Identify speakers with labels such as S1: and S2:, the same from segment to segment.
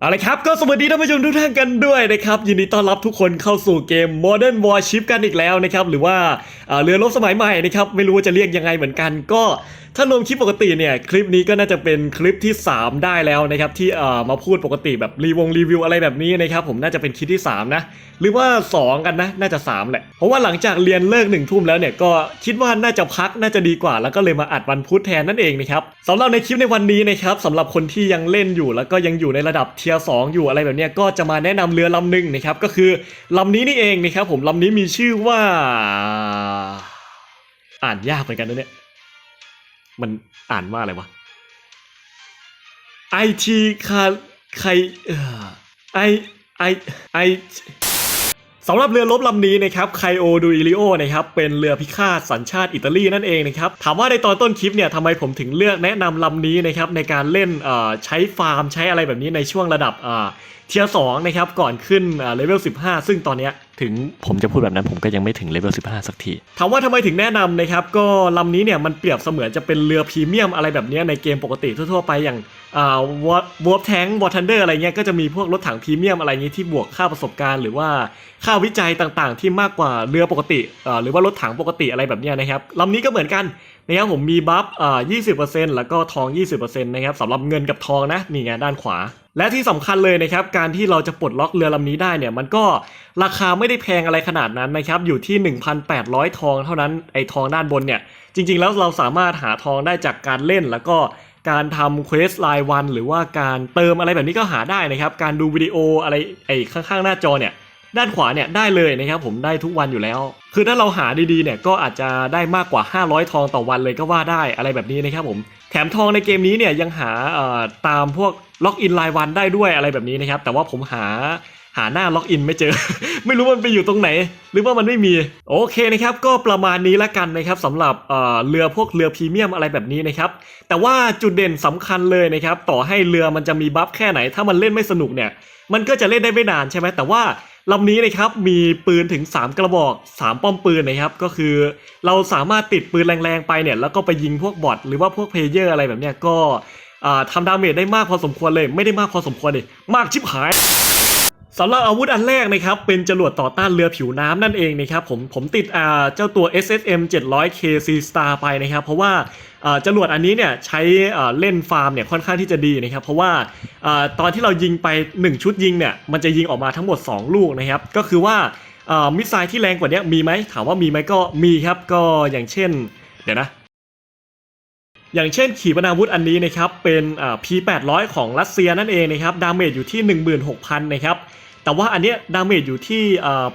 S1: เอาละครับก็สวัสดีท่านผู้ชมทุกท่านกันด้วยนะครับยินดีต้อนรับทุกคนเข้าสู่เกม Modern Warship กันอีกแล้วนะครับหรือว่าเอ่อเรือรบสมัยใหม่นะครับไม่รู้ว่าจะเรียกยังไงเหมือนกันก็ ถ้ารวมคลิปปกติเนี่ยคลิปนี้ก็น่าจะเป็นคลิปที่ 3 ได้แล้วนะครับที่เอ่อมาพูดปกติแบบรีวงรีวิวอะไรแบบนี้นะครับผมน่าจะเป็นคลิปที่ 3 นะ หรือว่า 2 กันนะน่าจะ 3 แหละ เพราะว่าหลังจากเรียนเลิกหนึ่งทุ่มแล้วเนี่ยก็คิดว่าน่าจะพักน่าจะดีกว่า แล้วก็เลยมาอัดวันพุธแทนนั่นเองนะครับสำหรับในคลิปในวันนี้นะครับสำหรับคนที่ยังเล่นอยู่แล้วก็ยังอยู่ในระดับเทียร์สอยู่อะไรแบบนี้ก็จะมาแนะนำเรือลำหนึ่งนะครับก็คือลำนี้นี่เองนะครับผมลำนี้มีชื่อว่า อ่านยากเหมือนกันนะเนี่ย มันอ่านว่าอะไรวะไอทีคาใครเออไอไอไอสำหรับเรือรบลำนี้นะครับไคโอดูอิลิโอนะครับเป็นเรือพิฆาตสัญชาติอิตาลีนั่นเองนะครับถามว่าในตอนต้นคลิปเนี่ยทำไมผมถึงเลือกแนะนำลำนี้นะครับในการเล่นเอ่อใช้ฟาร์มใช้อะไรแบบนี้ในช่วงระดับเอ่อเทียร์สนะครับก่อนขึ้นเลเวล 15 ซึ่งตอนเนี้ย ถึงผมจะพูดแบบนั้นผมก็ยังไม่ถึงเลเวล15 สักที ถามว่าทำไมถึงแนะนำนะครับ ก็ลำนี้เนี่ยมันเปรียบเสมือนจะเป็นเรือพรีเมียมอะไรแบบนี้ในเกมปกติทั่ว ๆ ไปอย่างวอร์แทงวอร์ทันเดอร์อะไรเงี้ยก็จะมีพวกรถถังพรีเมียมอะไรเงี้ที่บวกค่าประสบการณ์หรือว่าค่าวิจัยต่างๆ ที่มากกว่าเรือปกติหรือว่ารถถังปกติอะไรแบบนี้นะครับลำนี้ก็เหมือนกัน นะครับผมมีบัฟอ่า20%แล้วก็ทอง 20%นะครับสำหรับเงินกับทองนะนี่ไงด้านขวา และที่สำคัญเลยนะครับการที่เราจะปลดล็อกเรือลำนี้ได้เนี่ยมันก็ราคาไม่ได้แพงอะไรขนาดนั้นนะครับอยู่ที่ 1,800 ทองเท่านั้นไอทองด้านบนเนี่ยจริง ๆ แล้วเราสามารถหาทองได้จากการเล่นแล้วก็การทำเควสรายวัน หรือว่าการเติมอะไรแบบนี้ก็หาได้นะครับ การดูวิดีโออะไรไอ้ข้างๆ หน้าจอเนี่ย ด้านขวาเนี่ยได้เลยนะครับผมได้ทุกวันอยู่แล้ว คือถ้าเราหาดีๆเนี่ยก็อาจจะได้มากกว่า 500 ทองต่อวันเลยก็ว่าได้อะไรแบบนี้นะครับผมแถมทองในเกมนี้เนี่ยยังหาตามพวกล็อกอินรายวันได้ด้วยอะไรแบบนี้นะครับแต่ว่าผมหาหาหน้าล็อกอินไม่เจอ ไม่รู้มันไปอยู่ตรงไหน หรือว่ามันไม่มี โอเคนะครับ ก็ประมาณนี้ละกันนะครับสำหรับเเรือพวกเรือพรีเมียมอะไรแบบนี้นะครับ แต่ว่าจุดเด่นสำคัญเลยนะครับ ต่อให้เรือมันจะมีบัฟแค่ไหน ถ้ามันเล่นไม่สนุกเนี่ย มันก็จะเล่นได้ไม่นานใช่ไหมแต่ว่า ลำนี้นะครับมีปืนถึง 3 กระบอก 3 ป้อมปืนนะครับ ก็คือเราสามารถติดปืนแรงๆไปเนี่ยแล้วก็ไปยิงพวกบอทหรือว่าพวกเพลเยอร์อะไรแบบเนี้ยก็ทำดาเมจได้มากพอสมควรเลย ไม่ได้มากพอสมควรเลยมากชิบหาย สำหรับอาวุธอันแรกนะครับเป็นจรวดต่อต้านเรือผิวน้ำนั่นเองนะครับผมผมติดอ่าเจ้าตัว SSM 700 KC Star ไปนะครับ เพราะว่าจรวดอันนี้เนี่ยใช้เล่นฟาร์มเนี่ยค่อนข้างที่จะดีนะครับ เพราะว่าอตอนที่เรายิงไป 1 ชุดยิงเนี่ยมันจะยิงออกมาทั้งหมด 2 ลูกนะครับ ก็คือว่ามิสไซล์ที่แรงกว่านี้มีไหมถามว่ามีไหมก็มีครับก็อย่างเช่น เดี๋ยวนะอย่างเช่นขีปนาวุธอันนี้นะครับเป็น P800 ของรัสเซียนั่นเองนะครับดาเมจอยู่ที่ 16,000 นะครับ แต่ว่าอันเนี้ยดาเมจอยู่ที่เอ่อ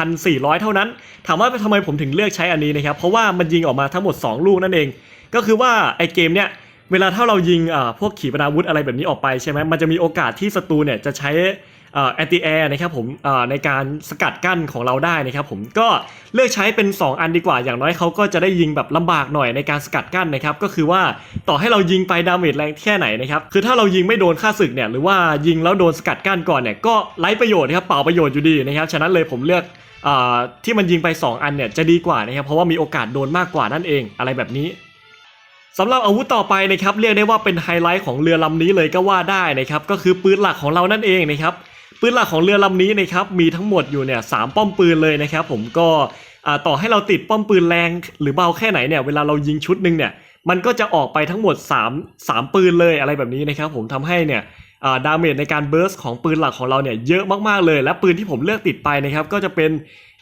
S1: 8,400 เท่านั้น ถามว่าทำไมผมถึงเลือกใช้อันนี้นะครับ เพราะว่ามันยิงออกมาทั้งหมด 2 ลูกนั่นเอง ก็คือว่าไอเกมเนี้ยเวลาถ้าเรายิงพวกขีปนาวุธอะไรแบบนี้ออกไปใช่ไหมมันจะมีโอกาสที่ศัตรูเนี่ยจะใช้ แอนตี้แอร์นะครับผมในการสกัดกั้นของเราได้นะครับผมก็เลือกใช้เป็น 2 อันดีกว่าอย่างน้อยเขาก็จะได้ยิงแบบลำบากหน่อยในการสกัดกั้นนะครับก็คือว่าต่อให้เรายิงไปดาเมจแรงแค่ไหนนะครับคือถ้าเรายิงไม่โดนค่าศึกเนี่ยหรือว่ายิงแล้วโดนสกัดกั้นก่อนเนี่ยก็ไร้ประโยชน์นะครับเปล่าประโยชน์อยู่ดีนะครับฉะนั้นเลยผมเลือกอที่มันยิงไป 2 อันเนี่ยจะดีกว่านะครับเพราะว่ามีโอกาสโดนมากกว่านั่นเองอะไรแบบนี้สำหรับอาวุธต่อไปนะครับเรียกได้ว่าเป็นไฮไลท์ของเรือลำนี้เลยก็ว่าได้นะครับก็คือปืนหลักของเรานั่นเองนะครับ ปืนหลักของเรือลำนี้นะครับมีทั้งหมดอยู่เนี่ยสามป้อมปืนเลยนะครับผมก็ต่อให้เราติดป้อมปืนแรงหรือเบาแค่ไหนเนี่ยเวลาเรายิงชุดหนึ่งเนี่ยมันก็จะออกไปทั้งหมด 3 3 ปืนเลยอะไรแบบนี้นะครับผมทำให้เนี่ยดาเมจในการเบิร์สของปืนหลักของเราเนี่ยเยอะมากๆเลย และปืนที่ผมเลือกติดไปนะครับก็จะเป็น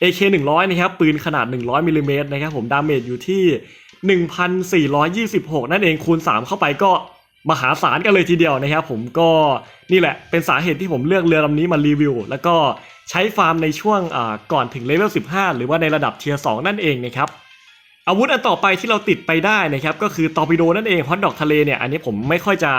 S1: AK 100นะครับปืนขนาด 100มิลลิเมตรนะครับผมดาเมจอยู่ที่ 1,426 นั่นเองคูณ 3 เข้าไปก็ มหาศาลกันเลยทีเดียวนะครับผมก็นี่แหละเป็นสาเหตุที่ผมเลือกเรือลำนี้มารีวิว แล้วก็ใช้ฟาร์มในช่วงอ่าก่อนถึงเลเวล 15 หรือว่าในระดับเทียร์2นั่นเองนะครับอาวุธอันต่อไปที่เราติดไปได้นะครับก็คือตอร์ปิโดนั่นเองฮอตดอกทะเลเนี่ยอันนี้ผมไม่ค่อยจะ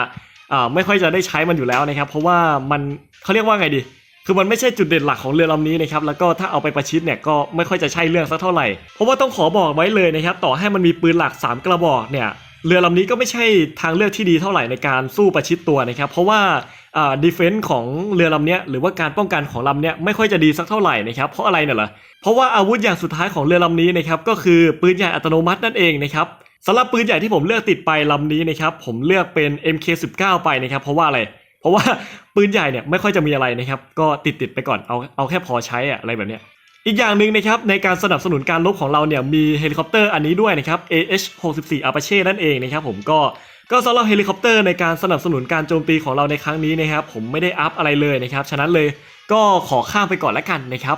S1: อ่าไม่ค่อยจะได้ใช้มันอยู่แล้วนะครับ เพราะว่ามันเขาเรียกว่าไงดี คือมันไม่ใช่จุดเด่นหลักของเรือลำนี้นะครับแล้วก็ถ้าเอาไปประชิดเนี่ยก็ไม่ค่อยจะใช่เรื่องสักเท่าไหร่เพราะว่าต้องขอบอกไว้เลยนะครับต่อให้มันมีปืนหลัก 3 กระบอกเนี่ย เรือลำนี้ก็ไม่ใช่ทางเลือกที่ดีเท่าไหร่ในการสู้ประชิดตัวนะครับ เพราะว่าดีเฟนส์ของเรือลำนี้หรือว่าการป้องกันของลำนี้ไม่ค่อยจะดีสักเท่าไหร่นะครับเพราะอะไรเนี่ยเหรอเพราะว่าอาวุธอย่างสุดท้ายของเรือลำนี้นะครับก็คือปืนใหญ่อัตโนมัตินั่นเองนะครับสำหรับปืนใหญ่ที่ผมเลือกติดไปลำนี้นะครับผมเลือกเป็น MK19 ไปนะครับเพราะว่าอะไรเพราะว่าปืนใหญ่เนี่ยไม่ค่อยจะมีอะไรนะครับก็ติดติดไปก่อนเอาเอาแค่พอใช้อะอะไรแบบเนี้ย อีกอย่างหนึ่งนะครับในการสนับสนุนการรบของเราเนี่ยมีเฮลิคอปเตอร์อันนี้ด้วยนะครับ AH-64 Apache นั่นเองนะครับผมก็ก็สำหรับเฮลิคอปเตอร์ในการสนับสนุนการโจมตีของเราในครั้งนี้นะครับผมไม่ได้อัพอะไรเลยนะครับฉะนั้นเลยก็ขอข้ามไปก่อนละกันนะครับ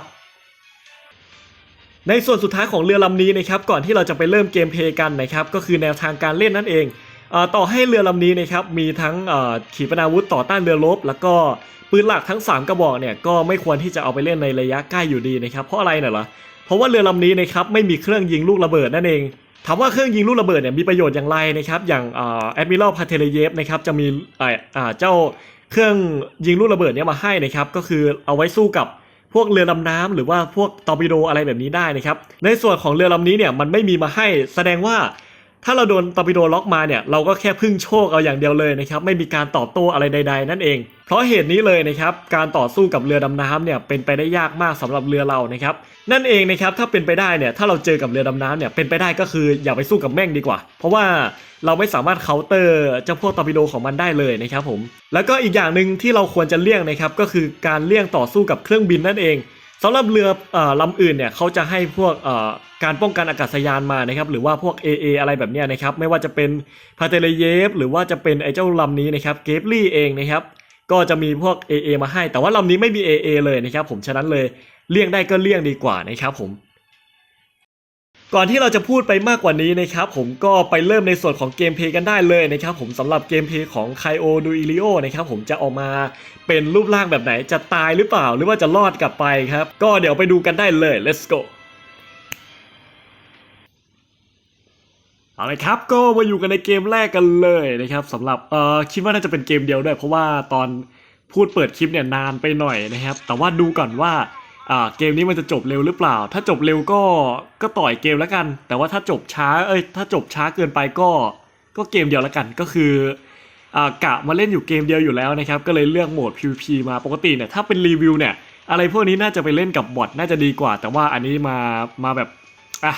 S1: ในส่วนสุดท้ายของเรือลำนี้นะครับก่อนที่เราจะไปเริ่มเกมเพลย์กันนะครับก็คือแนวทางการเล่นนั่นเอง ต่อให้เรือลำนี้นะครับมีทั้งเอ่อขีปนาวุธต่อต้านเรือรบแล้วก็ปืนหลักทั้ง 3 กระบอกเนี่ยก็ไม่ควรที่จะเอาไปเล่นในระยะใกล้อยู่ดีนะครับเพราะอะไรน่ะเหรอเพราะว่าเรือลำนี้นะครับไม่มีเครื่องยิงลูกระเบิดนั่นเองถามว่าเครื่องยิงลูกระเบิดเนี่ยมีประโยชน์อย่างไรนะครับอย่างแอดมิรัลพาเทเลเยฟนะครับจะมีเจ้าเครื่องยิงลูกระเบิดเนี่ยมาให้นะครับก็คือเอาไว้สู้กับพวกเรือดำน้ำหรือว่าพวกตอร์ปิโดอะไรแบบนี้ได้นะครับในส่วนของเรือลำนี้เนี่ยมันไม่มีมาให้แสดงว่า ถ้าเราโดนตอร์ปิโดล็อกมาเนี่ยเราก็แค่พึ่งโชคเอาอย่างเดียวเลยนะครับไม่มีการตอบโต้อะไรใด ๆ นั่นเอง เพราะเหตุนี้เลยนะครับการต่อสู้กับเรือดำน้ำเนี่ยเป็นไปได้ยากมากสำหรับเรือเรานะครับนั่นเองนะครับถ้าเป็นไปได้เนี่ยถ้าเราเจอกับเรือดำน้ำเนี่ยเป็นไปได้ก็คืออย่าไปสู้กับแม่งดีกว่า เพราะว่าเราไม่สามารถเคาน์เตอร์เจ้าพวกตอร์ปิโดของมันได้เลยนะครับผมแล้วก็อีกอย่างหนึ่งที่เราควรจะเลี่ยงนะครับก็คือการเลี่ยงต่อสู้กับเครื่องบินนั่นเอง สำหรับเรือลำอื่นเนี่ยเขาจะให้พวกการป้องกันอากาศยานมานะครับหรือว่าพวก AA อะไรแบบนี้นะครับไม่ว่าจะเป็นพาเตเลเยฟหรือว่าจะเป็นไอ้เจ้าลำนี้นะครับเกฟลี่เองนะครับก็จะมีพวก AA มาให้ แต่ว่าลำนี้ไม่มี AA เลยนะครับผมฉะนั้นเลยเลี่ยงได้ก็เลี่ยงดีกว่านะครับผม ก่อนที่เราจะพูดไปมากกว่านี้นะครับผมก็ไปเริ่มในส่วนของเกมเพลย์กันได้เลยนะครับผมสำหรับเกมเพลย์ของไคโอดูอิลิโอนะครับผมจะออกมาเป็นรูปร่างแบบไหนจะตายหรือเปล่าหรือว่าจะรอดกลับไปครับ ก็เดี๋ยวไปดูกันได้เลย let's go เอาเลยครับก็มาอยู่กันในเกมแรกกันเลยนะครับสำหรับเอ่อคิดว่าน่าจะเป็นเกมเดียวด้วย เพราะว่าตอนพูดเปิดคลิปเนี่ยนานไปหน่อยนะครับ แต่ว่าดูก่อนว่า อ่าเกมนี้มันจะจบเร็วหรือเปล่า ถ้าจบเร็วก็ก็ต่อยเกมแล้วกัน แต่ว่าถ้าจบช้าเอ้ยถ้าจบช้าเกินไปก็ ก็เกมเดียวแล้วกันก็คืออ่ากะมาเล่นอยู่เกมเดียวอยู่แล้วนะครับก็เลยเลือกโหมด PVP มาปกติเนี่ยถ้าเป็นรีวิวเนี่ยอะไรพวกนี้น่าจะไปเล่นกับบอทน่าจะดีกว่า แต่ว่าอันนี้มามาแบบอะ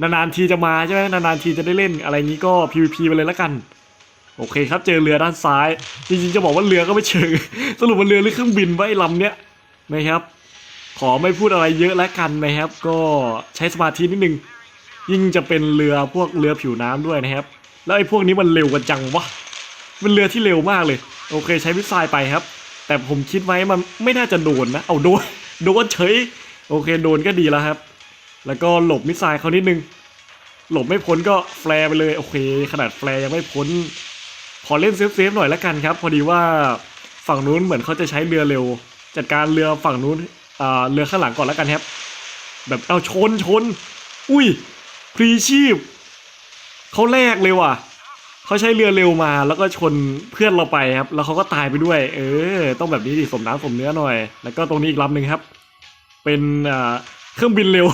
S1: นานๆทีจะมาใช่ไหมนานๆทีจะได้เล่นอะไรงี้ก็ PVP ไปเลยละกันโอเคครับเจอเรือด้านซ้าย จริงๆจะบอกว่าเรือก็ไม่เชิงสรุปมันเรือหรือเครื่องบินไว้ลำเนี้ยนะครับ ขอไม่พูดอะไรเยอะแล้วกันนะครับ ก็ใช้สมาธินิดนึง ยิ่งจะเป็นเรือพวกเรือผิวน้ำด้วยนะครับ แล้วไอ้พวกนี้มันเร็วกันจังวะเป็นเรือที่เร็วมากเลย โอเคใช้มิสไซไปครับ แต่ผมคิดไว้มันไม่น่าจะโดนนะ เอาโดนโดนเฉย โอเคโดนก็ดีแล้วครับ แล้วก็หลบมิสไซล์เขานิดนึง หลบไม่พ้นก็แฟร์ไปเลย โอเค ขนาดแฟร์ยังไม่พ้น ขอเล่นเซฟๆหน่อยละกันครับ พอดีว่าฝั่งนู้นเหมือนเขาจะใช้เรือเร็ว จัดการเรือฝั่งนู้น เรือข้างหลังก่อนและกันครับ แบบเอาชนชน อุ้ยพรีชีพเขาแลกเลยว่ะเขาใช้เรือเร็วมาแล้วก็ชนเพื่อนเราไปครับ แล้วเขาก็ตายไปด้วย เออ ต้องแบบนี้ดิสมน้ำสมเนื้อหน่อย แล้วก็ตรงนี้อีกลำหนึ่งครับ เป็นเครื่องบินเร็ว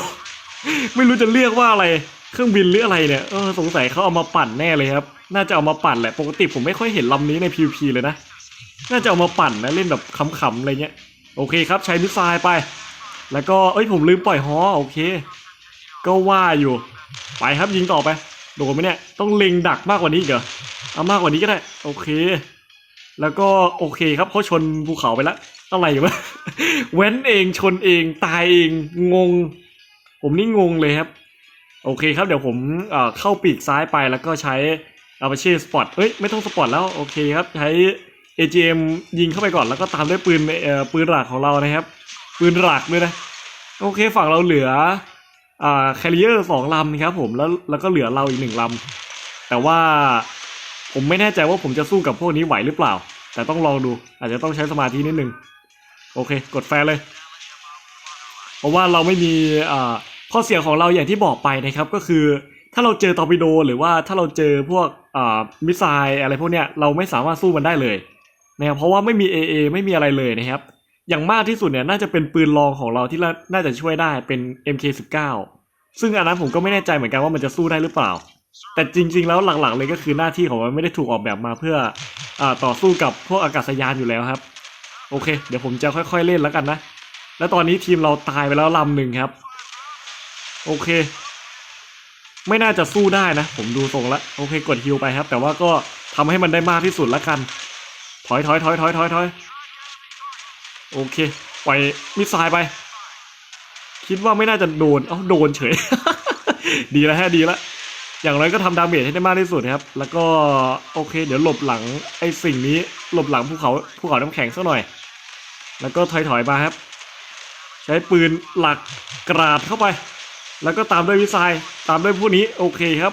S1: ไม่รู้จะเรียกว่าอะไรเครื่องบินหรืออะไรเนี่ยเออสงสัยเขาเอามาปั่นแน่เลยครับ น่าจะเอามาปั่นแหละปกติผมไม่ค่อยเห็นลำนี้ใน PVP เลยนะ น่าจะเอามาปั่นนะเล่นแบบขำๆอะไรเงี้ย โอเคครับใช้มิสไซล์ไป แล้วก็เอ้ยผมลืมปล่อยฮอโอเค ก็ว่าอยู่ ไปครับยิงต่อไป โดนไหมเนี่ย ต้องเล็งดักมากกว่านี้เหรอเอามากกว่านี้ก็ได้ โอเค แล้วก็โอเคครับเขาชนภูเขาไปแล้วอะไรวะแว้นเองชนเองตายเองงง ผมนี่งงเลยครับ โอเคครับเดี๋ยวผมเอ่อเข้าปีกซ้ายไปแล้วก็ใช้อาปเช่สปอตเอ้ยไม่ต้องสปอตแล้วโอเคครับใช้ AGM ยิงเข้าไปก่อนแล้วก็ตามด้วยปืนเอ่อปืนหลักของเรานะครับ ปืนหลักด้วยนะ โอเคฝั่งเราเหลืออ่าแคริเออร์สองลำนะครับผมแล้วแล้วก็เหลือเราอีกหนึ่งลำแต่ว่าผมไม่แน่ใจว่าผมจะสู้กับพวกนี้ไหวหรือเปล่า แต่ต้องลองดู อาจจะต้องใช้สมาธินิดนึง โอเค กดแฟร์เลย เพราะว่าเราไม่มีอ่าข้อเสียของเราอย่างที่บอกไปนะครับก็คือถ้าเราเจอตอร์ปิโดหรือว่าถ้าเราเจอพวกอ่ามิสไซล์อะไรพวกเนี้ยเราไม่สามารถสู้มันได้เลย นะครับเพราะว่าไม่มี AA ไม่มีอะไรเลยนะครับ อย่างมากที่สุดเนี่ยน่าจะเป็นปืนรองของเราที่น่าจะช่วยได้เป็น MK19 ซึ่งอันนั้นผมก็ไม่แน่ใจเหมือนกันว่ามันจะสู้ได้หรือเปล่า แต่จริง ๆ แล้วหลักๆเลยก็คือหน้าที่ของมันไม่ได้ถูกออกแบบมาเพื่ออต่อสู้กับพวกอากาศยานอยู่แล้วครับ โอเค เดี๋ยวผมจะค่อยๆเล่นแล้วกันนะ แล้วตอนนี้ทีมเราตายไปแล้วลำหนึ่งครับ โอเค ไม่น่าจะสู้ได้นะ ผมดูทรงแล้วโอเคกดฮิวไปครับ แต่ว่าก็ทำให้มันได้มากที่สุดละกัน ถอยถอยถอยถอยถอยถอยโอเคปล่อยมิสไซล์ไป คิดว่าไม่น่าจะโดนเอ้าโดนเฉย ดีแล้วฮะดีแล้วอย่างไรก็ทำดาเมจให้ได้มากที่สุดนะครับ แล้วก็โอเค เดี๋ยวหลบหลังไอ้สิ่งนี้หลบหลังภูเขาภูเขาน้ำแข็งสักหน่อย แล้วก็ถอยถอยมาครับ ใช้ปืนหลักกราดเข้าไป แล้วก็ตามด้วยวิสัยตามด้วยพวกนี้โอเคครับ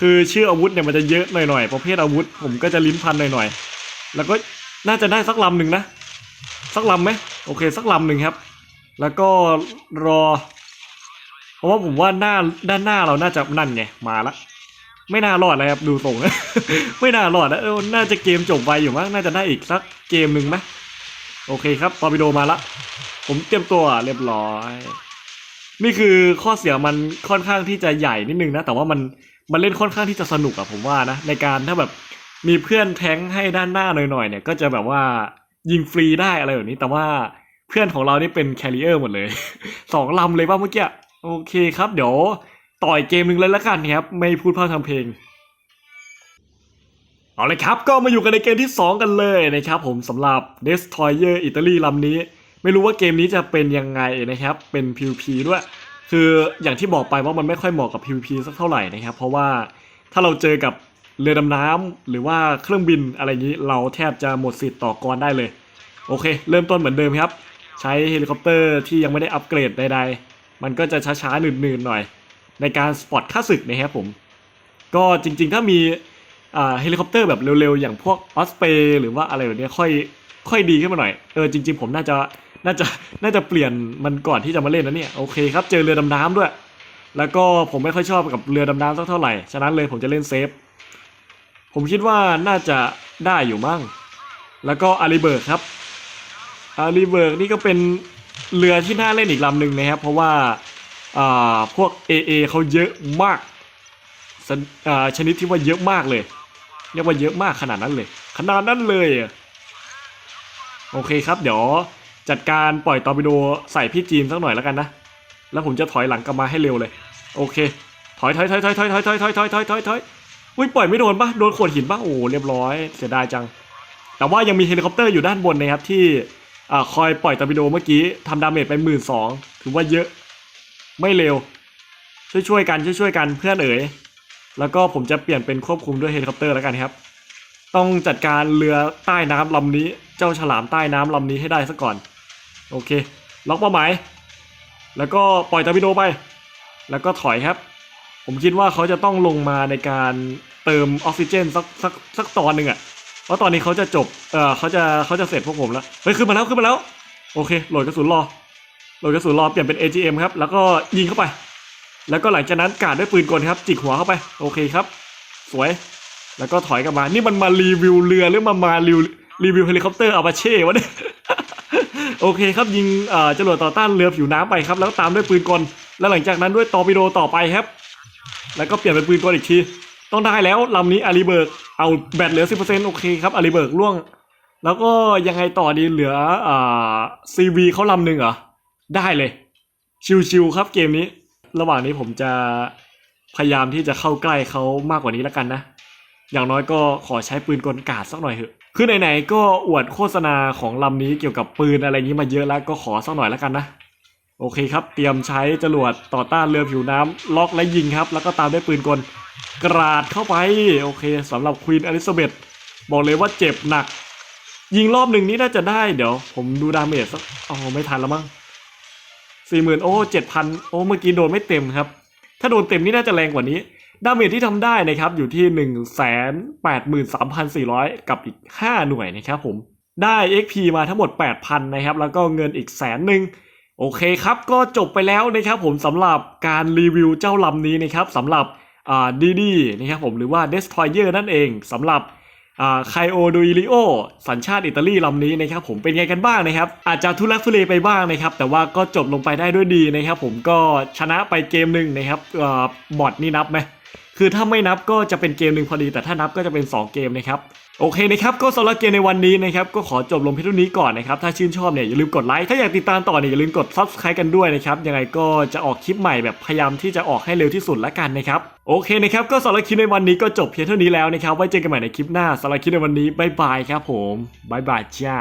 S1: คือชื่ออาวุธเนี่ยมันจะเยอะหน่อยๆประเภทอาวุธ ผมก็จะลิ้นพันหน่อยๆ แล้วก็น่าจะได้สักลำหนึ่งนะ สักลำไหมโอเค สักลำหนึ่งครับ แล้วก็รอ เพราะว่าผมว่าหน้าด้านหน้าเราน่าจะนั่นไงมาละไม่น่ารอดเลยครับดูทรงไม่น่ารอดนะเออน่าจะเกมจบไวอยู่มั้งน่าจะได้อีกสักเกมหนึ่งไหมโอเคครับตอร์ปิโดมาละผมเตรียมตัวเรียบร้อย นี่คือข้อเสียมันค่อนข้างที่จะใหญ่นิดนึงนะ แต่ว่ามันมันเล่นค่อนข้างที่จะสนุกอะผมว่านะ ในการถ้าแบบ มีเพื่อนแทงให้ด้านหน้าหน่อยๆเนี่ย ก็จะแบบว่ายิงฟรีได้อะไรแบบนี้ แต่ว่าเพื่อนของเรานี่เป็นแคริเออร์หมดเลย สองลำเลยว่าเมื่อกี้ โอเคครับ เดี๋ยวต่อยเกมหนึ่งเลยละกันครับ ไม่พูดพร่ำทำเพลง เอาเลยครับ ก็มาอยู่กันในเกมที่ 2 กันเลยนะครับผมสำหรับ Destroyer อิตาลีลำนี้ ไม่รู้ว่าเกมนี้จะเป็นยังไงนะครับ เป็น PVP ด้วย คืออย่างที่บอกไปว่ามันไม่ค่อยเหมาะกับ PVP สักเท่าไหร่นะครับ เพราะว่าถ้าเราเจอกับ เรือดำน้ำหรือว่าเครื่องบินอะไรอย่างนี้ เราแทบจะหมดสิทธิ์ต่อกรได้เลย โอเค เริ่มต้นเหมือนเดิมครับ ใช้เฮลิคอปเตอร์ที่ยังไม่ได้อัปเกรดใดๆ มันก็จะช้าๆหนืดๆหน่อย ในการสปอตค่าศึกนะครับผม ก็จริงๆถ้ามีเฮลิคอปเตอร์แบบเร็วๆ อย่างพวกออสเปหรือว่าอะไรแบบนี้ค่อยค่อยดีขึ้นมาหน่อย เออจริง ๆ ผมน่าจะน่าจะน่าจะเปลี่ยนมันก่อนที่จะมาเล่นนะเนี่ยโอเคครับเจอเรือดำน้ำด้วย แล้วก็ผมไม่ค่อยชอบกับเรือดำน้ำสักเท่าไหร่ ฉะนั้นเลยผมจะเล่นเซฟ ผมคิดว่าน่าจะได้อยู่มั่งแล้วก็อาริเบิร์กครับ อาริเบิร์กนี่ก็เป็นเรือที่น่าเล่นอีกลำหนึ่งนะครับ เพราะว่าอาพวก AA เขาเยอะมากอาชนิดที่ว่าเยอะมากเลยเรียกว่าเยอะมากขนาดนั้นเลย ขนาดนั้นเลย โอเคครับ เดี๋ยวจัดการปล่อยตอร์ปิโดใส่พี่จีนสักหน่อยแล้วกันนะ แล้วผมจะถอยหลังกลับมาให้เร็วเลย โอเค ถอยถอยถอยถอยถอยถอยถอยถอยถอยถอยถอยถ อุ้ยปล่อยไม่โดนปะโดนขวดหินปะโอ้เรียบร้อยเสียดายจัง แต่ว่ายังมีเฮลิคอปเตอร์อยู่ด้านบนนะครับที่อ่าคอยปล่อยตอร์ปิโดเมื่อกี้ทำดาเมจไปหมื่นสองถือว่าเยอะไม่เร็ว ช่วยๆกันช่วยๆกันเพื่อนเอ๋ยแล้วก็ผมจะเปลี่ยนเป็นควบคุมด้วยเฮลิคอปเตอร์แล้วกันครับ ต้องจัดการเรือใต้น้ำลำนี้ เจ้าฉลามใต้น้ำลำนี้ให้ได้ซะก่อน โอเค ล็อกเป้าหมาย แล้วก็ปล่อยตอร์ปิโดไป แล้วก็ถอยครับ ผมคิดว่าเขาจะต้องลงมาในการเติมออกซิเจนสักสักสักตอนหนึ่งอะเพราะตอนนี้เขาจะจบเออเขาจะเขาจะเสร็จพวกผมแล้วเฮ้ยขึ้นมาแล้วขึ้นมาแล้ว โอเคโหลดกระสุนรอโหลดกระสุนรอเปลี่ยนเป็น AGM ครับ แล้วก็ยิงเข้าไป แล้วก็หลังจากนั้นกาดด้วยปืนกลครับ จิกหัวเข้าไป โอเคครับ สวย แล้วก็ถอยกลับมา นี่มันมารีวิวเรือหรือมามารีวิวรีวิวเฮลิคอปเตอร์อาบาเช่วะเนี่ยโอเคครับยิงเอ่อจรวดต่อต้านเรือผิวน้ำไปครับ แล้วตามด้วยปืนกล แล้วหลังจากนั้นด้วยตอร์ปิโดต่อไปครับ แล้วก็เปลี่ยนเป็นปืนกลอีกที ต้องได้แล้วลำนี้อารีเบิร์กเอาแบตเหลือ10%โอเคครับอารีเบิร์กล่วง แล้วก็ยังไงต่อดีเหลืออ่าซีวีเขาลำหนึ่งเหรอ ได้เลย ชิวๆครับเกมนี้ ระหว่างนี้ผมจะพยายามที่จะเข้าใกล้เขามากกว่านี้แล้วกันนะ อย่างน้อยก็ขอใช้ปืนกลกาดสักหน่อยเถอะคือไหนๆก็อวดโฆษณาของลำนี้เกี่ยวกับปืนอะไรนี้มาเยอะแล้วก็ขอสักหน่อยแล้วกันนะ โอเคครับ เตรียมใช้จรวดต่อต้านเรือผิวน้ำล็อกและยิงครับ แล้วก็ตามด้วยปืนกลกราดเข้าไป โอเคสำหรับควีนอลิซาเบธบอกเลยว่าเจ็บหนัก ยิงรอบหนึ่งนี่น่าจะได้เดี๋ยว ผมดูดาเมจสักอ๋อไม่ทันแล้วมั้งสี่หมื่นโอ้เจ็ดพันโอ้เมื่อกี้โดนไม่เต็มครับ ถ้าโดนเต็มนี่น่าจะแรงกว่านี้ ดาเมจที่ทำได้นะครับอยู่ที่1 8 3 4 0 0กับอีก5หน่วยนะครับผมได้ XP มาทั้งหมด 8,000 นะครับ แล้วก็เงินอีกแสนหนึ่ง โอเคครับก็จบไปแล้วนะครับผมสำหรับการรีวิวเจ้าลำนี้นะครับสำหรับดีดีนะครับผมหรือว่า Destroyer นั่นเองสำหรับไคโอดูอิลิโอสัญชาติอิตาลีลำนี้นะครับผมเป็นไงกันบ้างนะครับ อาจจะทุลักทุเลไปบ้างนะครับ แต่ว่าก็จบลงไปได้ด้วยดีนะครับผมก็ชนะไปเกมหนึ่งนะครับอบอทนี่นับไหม คือถ้าไม่นับก็จะเป็นเกมหนึ่งพอดี แต่ถ้านับก็จะเป็น 2 เกมนะครับ โอเคนะครับ ก็สำหรับเกมในวันนี้นะครับ ก็ขอจบลงเพียงเท่านี้ก่อนนะครับ ถ้าชื่นชอบเนี่ยอย่าลืมกดไลค์ ถ้าอยากติดตามต่อเนี่ยอย่าลืมกด subscribe กันด้วยนะครับ ยังไงก็จะออกคลิปใหม่แบบพยายามที่จะออกให้เร็วที่สุดละกันนะครับ โอเคนะครับ ก็สำหรับคลิปในวันนี้ก็จบเพียงเท่านี้แล้วนะครับ ไว้เจอกันใหม่ในคลิปหน้าสำหรับคลิปในวันนี้บายบายครับผมบายบายจ้า